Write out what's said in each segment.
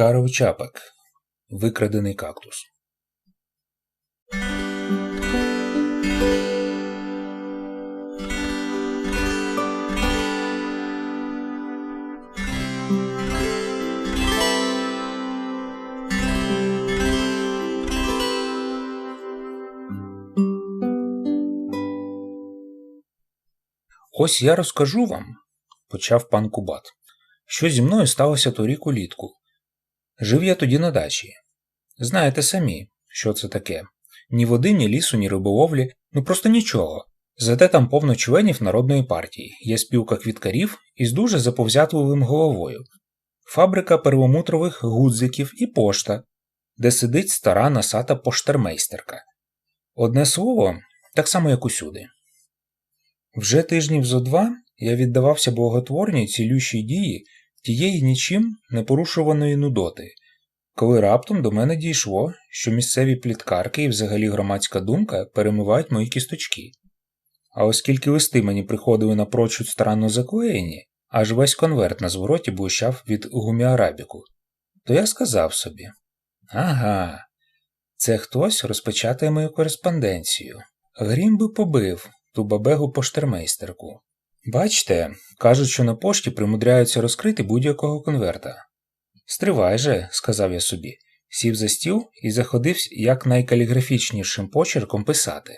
Карл Чапек. Викрадений кактус. Ось я розкажу вам, почав пан Кубат, що зі мною сталося торік улітку. Жив я тоді на дачі. Знаєте самі, що це таке. Ні води, ні лісу, ні риболовлі, ну просто нічого. Зате там повно членів народної партії, є спілка квіткарів із дуже заповзятливим головою, фабрика первомутрових гудзиків і пошта, де сидить стара насата поштермейстерка. Одне слово, так само, як усюди. Вже тижнів зо два я віддавався благотворній цілющій дії тієї нічим не порушуваної нудоти, коли раптом до мене дійшло, що місцеві пліткарки і взагалі громадська думка перемивають мої кісточки. А оскільки листи мені приходили напрочуд старанно заклеєні, аж весь конверт на звороті блищав від гуміарабіку, то я сказав собі: Ага, це хтось розпечатає мою кореспонденцію. Грім би побив ту бабегу поштермейстерку. Бачте, кажуть, що на пошті примудряються розкрити будь-якого конверта. Стривай же, сказав я собі, сів за стіл і заходився як найкаліграфічнішим почерком писати.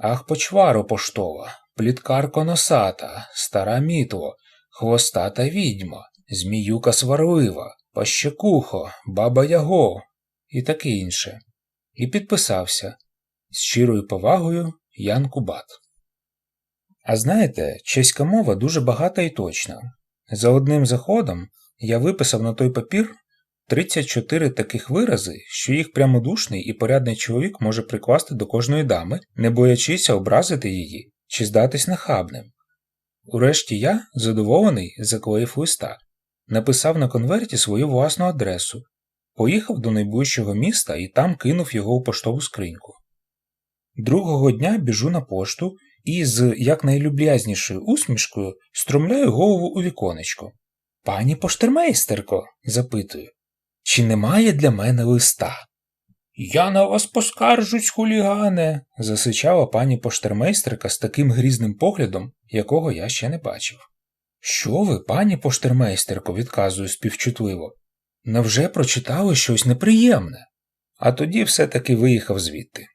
Ах, почваро поштова, пліткарко носата, стара мітло, хвостата відьма, зміюка сварлива, пащекухо, баба Яго і таке інше. І підписався з щирою повагою Ян Кубат. А знаєте, чеська мова дуже багата і точна. За одним заходом я виписав на той папір 34 таких вирази, що їх прямодушний і порядний чоловік може прикласти до кожної дами, не боячися образити її чи здатись нахабним. Урешті я, задоволений, заклеїв листа, написав на конверті свою власну адресу, поїхав до найближчого міста і там кинув його у поштову скриньку. Другого дня біжу на пошту і з якнайлюблязнішою усмішкою струмляю голову у віконечко. Пані поштермейстерко, запитую, чи немає для мене листа? Я на вас поскаржусь, хулігане, засичала пані поштермейстерка з таким грізним поглядом, якого я ще не бачив. Що ви, пані поштермейстерко, відказую співчутливо. Невже прочитали щось неприємне? А тоді все таки виїхав звідти.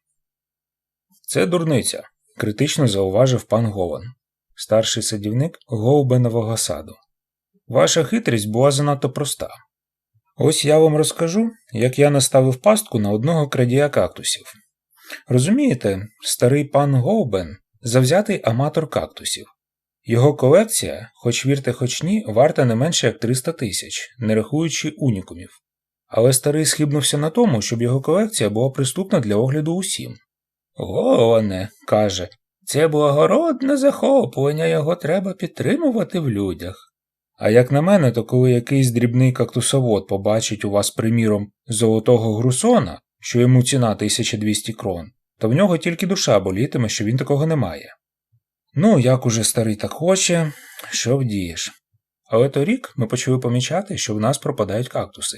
Це дурниця, критично зауважив пан Гован, старший садівник Гоубенового саду. Ваша хитрість була занадто проста. Ось я вам розкажу, як я наставив пастку на одного крадія кактусів. Розумієте, старий пан Гоубен завзятий аматор кактусів. Його колекція, хоч вірте, хоч ні, варта не менше як 300 тисяч, не рахуючи унікумів. Але старий схибнувся на тому, щоб його колекція була приступна для огляду усім. Головне, каже, це благородне захоплення, його треба підтримувати в людях. А як на мене, то коли якийсь дрібний кактусовод побачить у вас, приміром, золотого грусона, що йому ціна 1200 крон, то в нього тільки душа болітиме, що він такого не має. Ну, як уже старий так хоче, що вдієш. Але торік ми почали помічати, що в нас пропадають кактуси.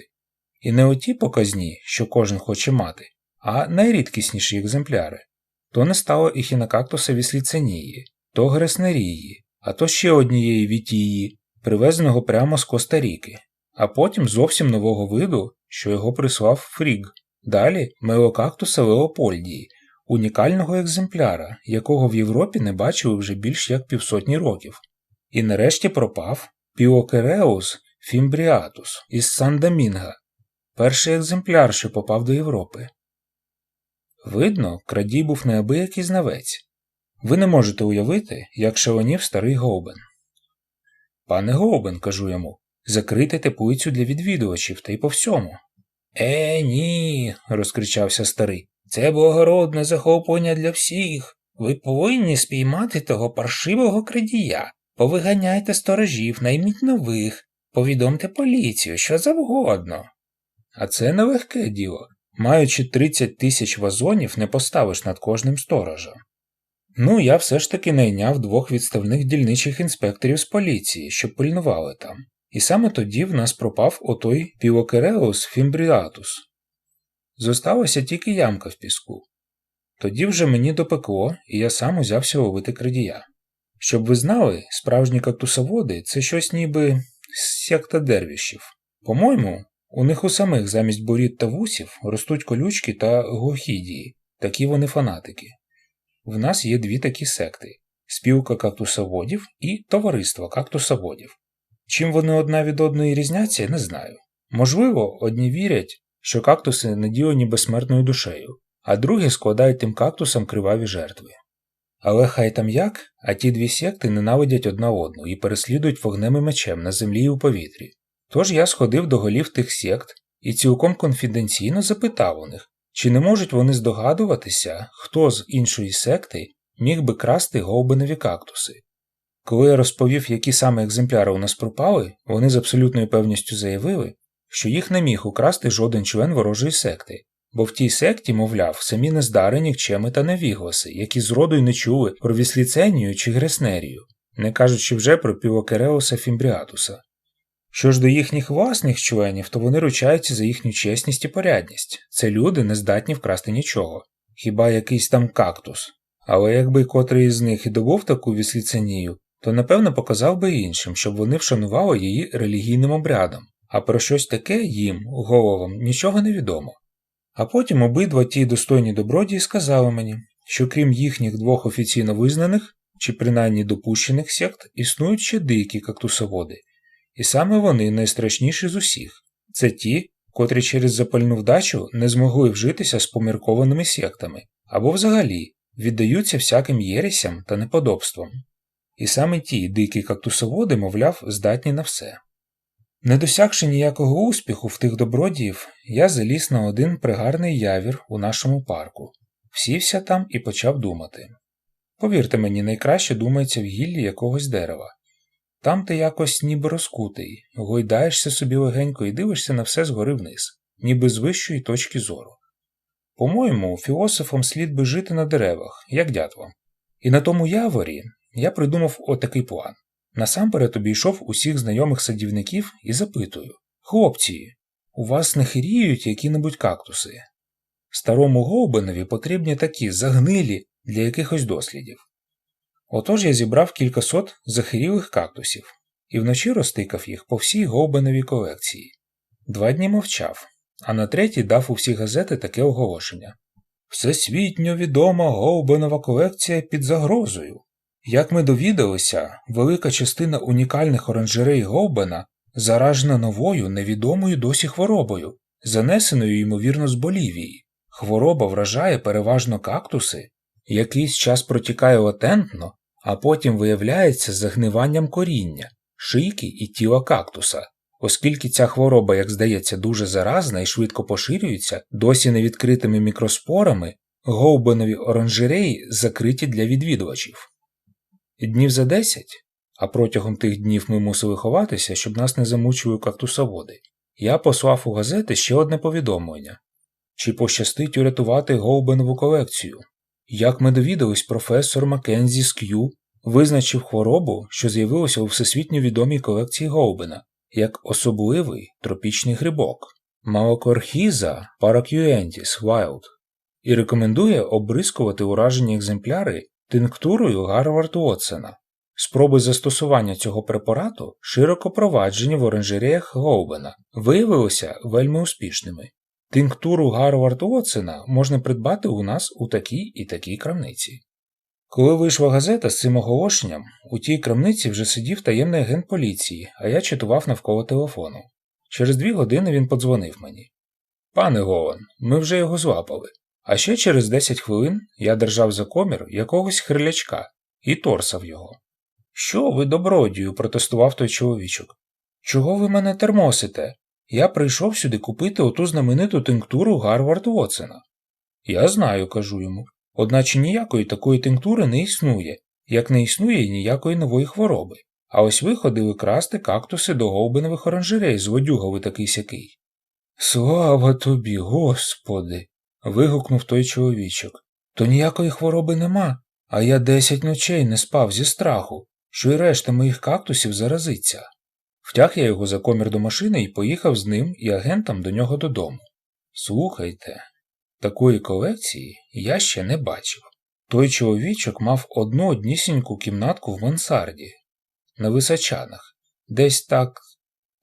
І не оті показні, що кожен хоче мати, а найрідкісніші екземпляри. То не стало ехінокактуса вісліценії, то греснерії, а то ще однієї вітії, привезеного прямо з Коста-Ріки, а потім зовсім нового виду, що його прислав Фріг. Далі мелокактуса Леопольдії, унікального екземпляра, якого в Європі не бачили вже більш як півсотні років. І нарешті пропав Піокереус фімбріатус із Сан-Домінга, перший екземпляр, що попав до Європи. Видно, крадій був неабиякий знавець. Ви не можете уявити, як шаленів старий Гоубен. Пане Гоубен, кажу йому, закрийте теплицю для відвідувачів та й по всьому. Е, ні, розкричався старий. Це благородне захоплення для всіх. Ви повинні спіймати того паршивого крадія, повиганяйте сторожів, найміть нових, повідомте поліцію, що завгодно. А це нелегке діло. Маючи 30 тисяч вазонів, не поставиш над кожним сторожем. Ну, я все ж таки найняв двох відставних дільничих інспекторів з поліції, щоб пильнували там, І саме тоді в нас пропав отой півокереус фімбріатус. Зосталася тільки ямка в піску. Тоді вже мені допекло, і я сам узявся ловити крадія. Щоб ви знали, справжні кактусоводи це щось ніби секта дервішів. По-моєму, у них у самих замість борід та вусів ростуть колючки та гохідії, такі вони фанатики. В нас є дві такі секти спілка кактусоводів і товариство кактусоводів. Чим вони одна від одної різняться, не знаю. Можливо, одні вірять, що кактуси наділені безсмертною душею, а другі складають тим кактусам криваві жертви. Але хай там як, а ті дві секти ненавидять одна одну і переслідують вогнем і мечем на землі і у повітрі. Тож я сходив до голів тих сект і цілком конфіденційно запитав у них, чи не можуть вони здогадуватися, хто з іншої секти міг би красти голбинові кактуси. Коли я розповів, які саме екземпляри у нас пропали, вони з абсолютною певністю заявили, що їх не міг украсти жоден член ворожої секти, бо в тій секті, мовляв, самі нездари, нікчеми та невігласи, які зроду й не чули про вісліценію чи греснерію, не кажучи вже про півокереуса фімбріатуса. Що ж до їхніх власних членів, то вони ручаються за їхню чесність і порядність. Це люди не здатні вкрасти нічого, хіба якийсь там кактус. Але якби котрий із них і добув таку вісліценію, то напевно показав би іншим, щоб вони вшанували її релігійним обрядом, а про щось таке їм, головам, нічого не відомо. А потім обидва ті достойні добродії сказали мені, що крім їхніх двох офіційно визнаних чи принаймні допущених сект, існують ще дикі кактусоводи, і саме вони найстрашніші з усіх це ті, котрі через запальну вдачу не змогли вжитися з поміркованими сектами, або взагалі віддаються всяким єресям та неподобствам. І саме ті дикі кактусоводи, мовляв, здатні на все. Не досягши ніякого успіху в тих добродіїв, я заліз на один пригарний явір у нашому парку, всівся там і почав думати. Повірте мені, найкраще думається в гіллі якогось дерева. Там ти якось ніби розкутий, гойдаєшся собі легенько і дивишся на все згори вниз, ніби з вищої точки зору. По-моєму, філософам слід би жити на деревах, як дятвам. І на тому яворі я придумав отакий план. Насамперед обійшов усіх знайомих садівників і запитую Хлопці, у вас не хиріють які-небудь кактуси? Старому Гоубенові потрібні такі загнилі для якихось дослідів. Отож я зібрав кількасот захирілих кактусів і вночі розтикав їх по всій Гоубеновій колекції. Два дні мовчав, а на третій дав у всі газети таке оголошення Всесвітньо відома Гоубенова колекція під загрозою. Як ми довідалися, велика частина унікальних оранжерей Гоубена заражена новою невідомою досі хворобою, занесеною ймовірно з Болівії. Хвороба вражає переважно кактуси, якийсь час протікає латентно, а потім виявляється загниванням коріння, шийки і тіла кактуса. Оскільки ця хвороба, як здається, дуже заразна і швидко поширюється, досі невідкритими мікроспорами, гоубенові оранжереї закриті для відвідувачів. Днів за десять, а протягом тих днів ми мусили ховатися, щоб нас не замучили кактусоводи, я послав у газети ще одне повідомлення чи пощастить урятувати Гоубенову колекцію. Як ми довідались, професор Маккензі Ск'ю визначив хворобу, що з'явилася у всесвітньо відомій колекції Гоубена, як особливий тропічний грибок Малокорхіза Paracuyendis Wild, і рекомендує обрискувати уражені екземпляри тинктурою Гарвард Уотсона. Спроби застосування цього препарату широко проваджені в оранжереях Гоубена, виявилися вельми успішними. Тинктуру Гарвард Уотсона можна придбати у нас у такій і такій крамниці. Коли вийшла газета з цим оголошенням, у тій крамниці вже сидів таємний агент поліції, а я читував навколо телефону. Через дві години він подзвонив мені. Пане Гован, ми вже його злапали. А ще через 10 хвилин я держав за комір якогось хрилячка і торсав його. Що ви, добродію? протестував той чоловічок. Чого ви мене термосите? Я прийшов сюди купити оту знамениту тинктуру Гарвард Уотсена. Я знаю, кажу йому. Одначе ніякої такої тинктури не існує, як не існує і ніякої нової хвороби. А ось ви ходили красти кактуси до голбинових оранжерей, злодюга ви такий сякий. Слава тобі, господи. вигукнув той чоловічок. То ніякої хвороби нема, а я десять ночей не спав зі страху, що й решта моїх кактусів заразиться. Втяг я його за комір до машини і поїхав з ним і агентом до нього додому. Слухайте, такої колекції я ще не бачив. Той чоловічок мав одну однісіньку кімнатку в мансарді на височанах, десь так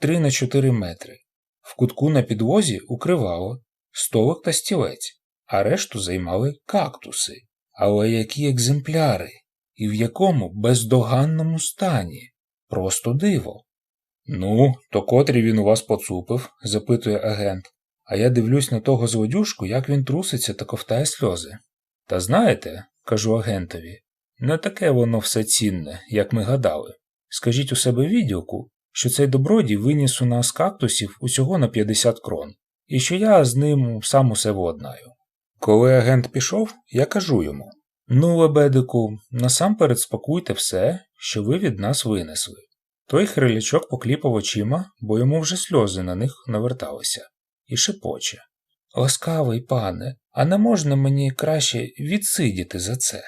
3 на 4 метри. В кутку на підлозі укривало, столик та стілець, а решту займали кактуси. Але які екземпляри, і в якому бездоганному стані. Просто диво. Ну, то котрі він у вас поцупив? запитує агент, а я дивлюсь на того злодюшку, як він труситься та ковтає сльози. Та знаєте, кажу агентові, не таке воно все цінне, як ми гадали. Скажіть у себе відділку, що цей добродій виніс у нас кактусів усього на 50 крон, і що я з ним сам усе владнаю. Коли агент пішов, я кажу йому Ну, лебедику, насамперед спакуйте все, що ви від нас винесли. Той хрилячок покліпав очима, бо йому вже сльози на них наверталися, і шепоче. Ласкавий пане, а не можна мені краще відсидіти за це?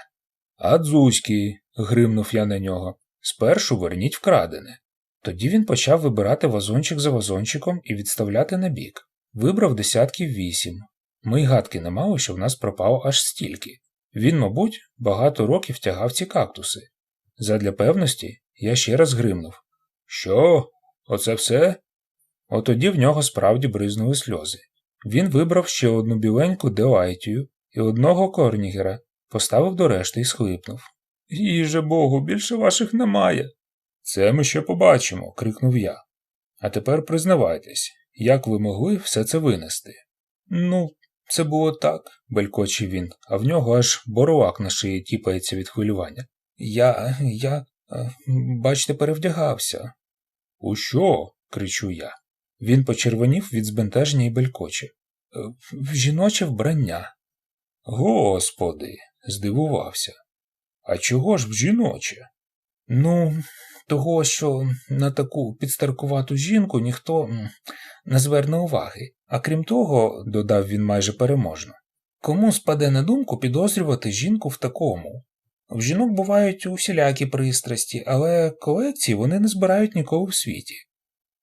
Адзузький, гримнув я на нього, спершу верніть вкрадене. Тоді він почав вибирати вазончик за вазончиком і відставляти на бік. Вибрав десятків вісім. Ми й гадки не мали, що в нас пропало аж стільки. Він, мабуть, багато років тягав ці кактуси. Задля певності я ще раз гримнув. Що? Оце все? Отоді в нього справді бризнули сльози. Він вибрав ще одну біленьку Делайтію і одного Корнігера, поставив до решти і схлипнув. Їже Богу, більше ваших немає. Це ми ще побачимо, крикнув я. А тепер признавайтесь, як ви могли все це винести? Ну, це було так, белькочив він, а в нього аж боровак на шиї тіпається від хвилювання. Я, я, бачте, перевдягався. У що? кричу я. Він почервонів від збентеження і белькоче. В жіноче вбрання. Господи, здивувався. А чого ж в жіноче? Ну, того, що на таку підстаркувату жінку ніхто не зверне уваги, а крім того, додав він майже переможно, кому спаде на думку підозрювати жінку в такому? В жінок бувають усілякі пристрасті, але колекції вони не збирають ніколи в світі.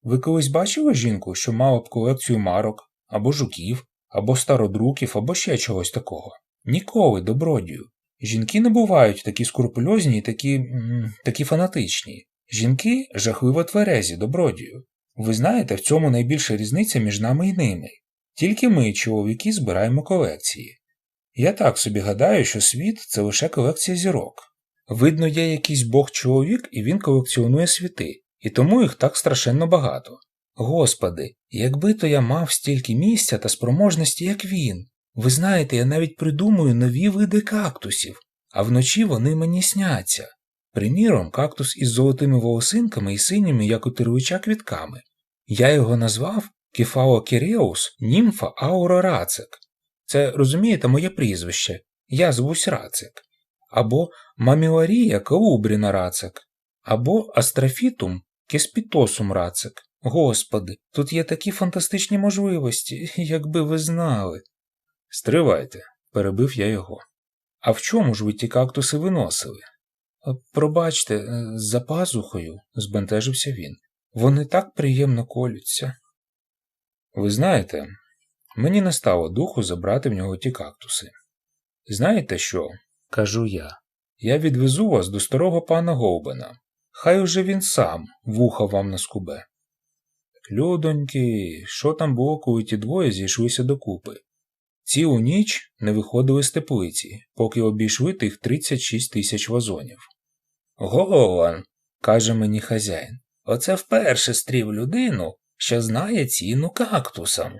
Ви колись бачили жінку, що мала б колекцію марок, або жуків, або стародруків, або ще чогось такого? Ніколи, добродію. Жінки не бувають такі скрупульозні і такі, такі фанатичні. Жінки жахливо тверезі, добродію. Ви знаєте, в цьому найбільша різниця між нами і ними. Тільки ми, чоловіки, збираємо колекції. Я так собі гадаю, що світ це лише колекція зірок. Видно, є якийсь бог чоловік, і він колекціонує світи, і тому їх так страшенно багато. Господи, якби то я мав стільки місця та спроможності, як він. Ви знаєте, я навіть придумую нові види кактусів, а вночі вони мені сняться. Приміром, кактус із золотими волосинками і синіми, як у тирвича квітками. Я його назвав Кефалокереус німфа Аура Рацик. Це, розумієте, моє прізвище. Я звусь Рацик. Або Маміларія Калубріна Рацик, або Астрофітум Кеспітосум Рацик. Господи, тут є такі фантастичні можливості, якби ви знали. Стривайте, перебив я його. А в чому ж ви ті кактуси виносили? Пробачте, за пазухою, збентежився він. Вони так приємно колються. Ви знаєте, мені не стало духу забрати в нього ті кактуси. Знаєте що? кажу я. Я відвезу вас до старого пана Голбена. Хай уже він сам вуха вам наскубе. Людоньки, що там було, коли ті двоє зійшлися докупи? Цілу ніч не виходили з теплиці, поки обійшли тих 36 тисяч вазонів. Голан, каже мені хазяїн, оце вперше стрів людину, що знає ціну кактусам.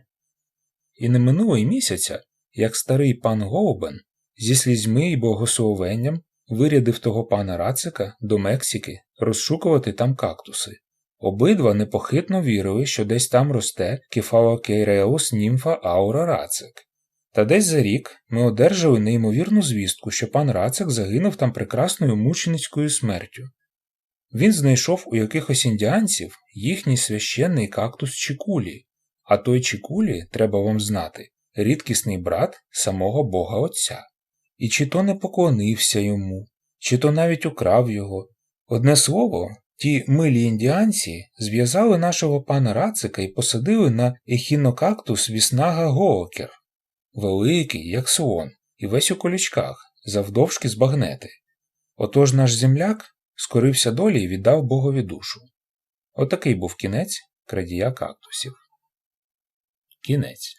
І не минуло й місяця, як старий пан Голбен зі слізьми і богословенням вирядив того пана Рацика до Мексики розшукувати там кактуси. Обидва непохитно вірили, що десь там росте кефалокейреус німфа Аура Рацик. Та десь за рік ми одержали неймовірну звістку, що пан Рацик загинув там прекрасною мученицькою смертю. Він знайшов у якихось індіанців їхній священний кактус Чікулі, а той Чікулі, треба вам знати, рідкісний брат самого Бога Отця. І чи то не поклонився йому, чи то навіть украв його. Одне слово, Ті милі індіанці зв'язали нашого пана Рацика і посадили на ехінокактус віснага гоокер, великий, як слон, і весь у колючках, завдовжки з багнети. Отож наш земляк скорився долі і віддав Богові душу. Отакий був кінець крадія кактусів. Кінець.